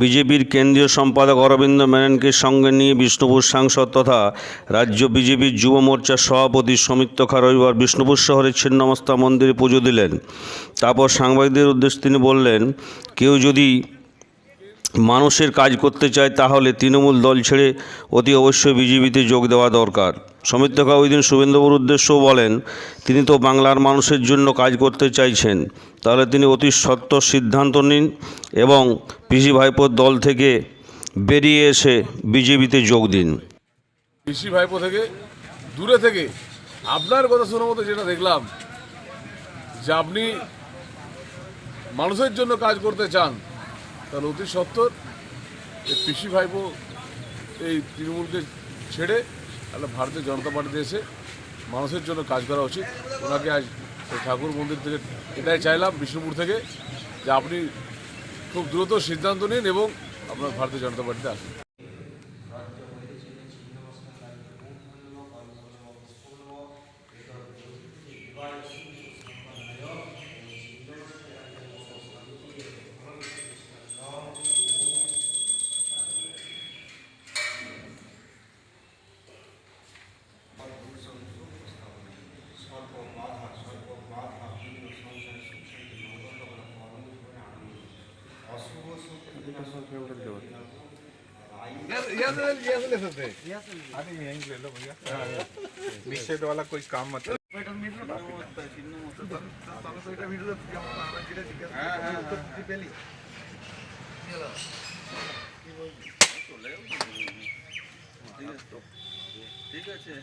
বিজেপির কেন্দ্রীয় সম্পাদক অরবিন্দ মেননকে সঙ্গে নিয়ে বিষ্ণুপুর সাংসদ তথা রাজ্য বিজেপির যুব মোর্চার সভাপতি সৌমিত্র খা রবিবার বিষ্ণুপুর শহরের ছিন্নমস্তা মন্দিরে পুজো দিলেন। তারপর সাংবাদিকদের উদ্দেশ্যে তিনি বললেন, কেউ যদি মানুষের কাজ করতে চায় তাহলে তৃণমূল দল ছেড়ে অতি অবশ্যই বিজেপিতে যোগ দেওয়া দরকার। সৌমিত্র খা ওই দিন শুভেন্দুবাবুর উদ্দেশ্যও বলেন, তিনি তো বাংলার মানুষের জন্য কাজ করতে চাইছেন। তাহলে তিনি অতি সত্ত্বর সিদ্ধান্ত নিন এবং পিসি ভাইপোর দল থেকে বেরিয়ে এসে বিজেপিতে যোগ দিন। পিসি ভাইপো থেকে, দূরে থেকে, আপনার কথা শোনার মতো যেটা দেখলাম, যে আপনি মানুষের জন্য কাজ করতে চান তাহলে অতি সত্তর এই পিসি ভাইবো এই তৃণমূলকে ছেড়ে একটা ভারতীয় জনতা পার্টিতে এসে মানুষের জন্য কাজ করা উচিত। ওনাকে আজ ঠাকুর মন্দির থেকে এটাই চাইলাম বিষ্ণুপুর থেকে যে আপনি খুব দ্রুত সিদ্ধান্ত নিন এবং আপনার ভারতীয় জনতা পার্টিতে আসুন। निषेध वाला कोई काम मत ঠিক আছে